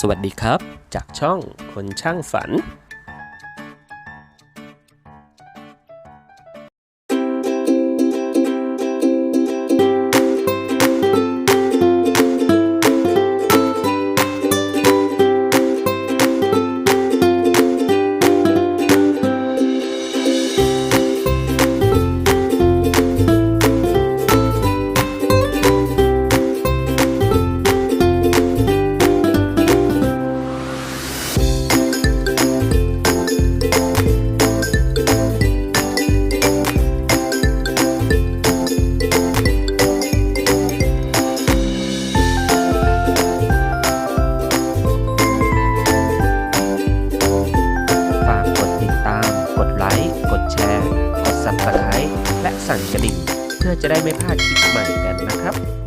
สวัสดีครับ จากช่องคนช่างฝัน ค์กดแชร์ กด Subscribe และสั่นกระดิ่ง เพื่อจะได้ไม่พลาดคลิปใหม่กันนะครับ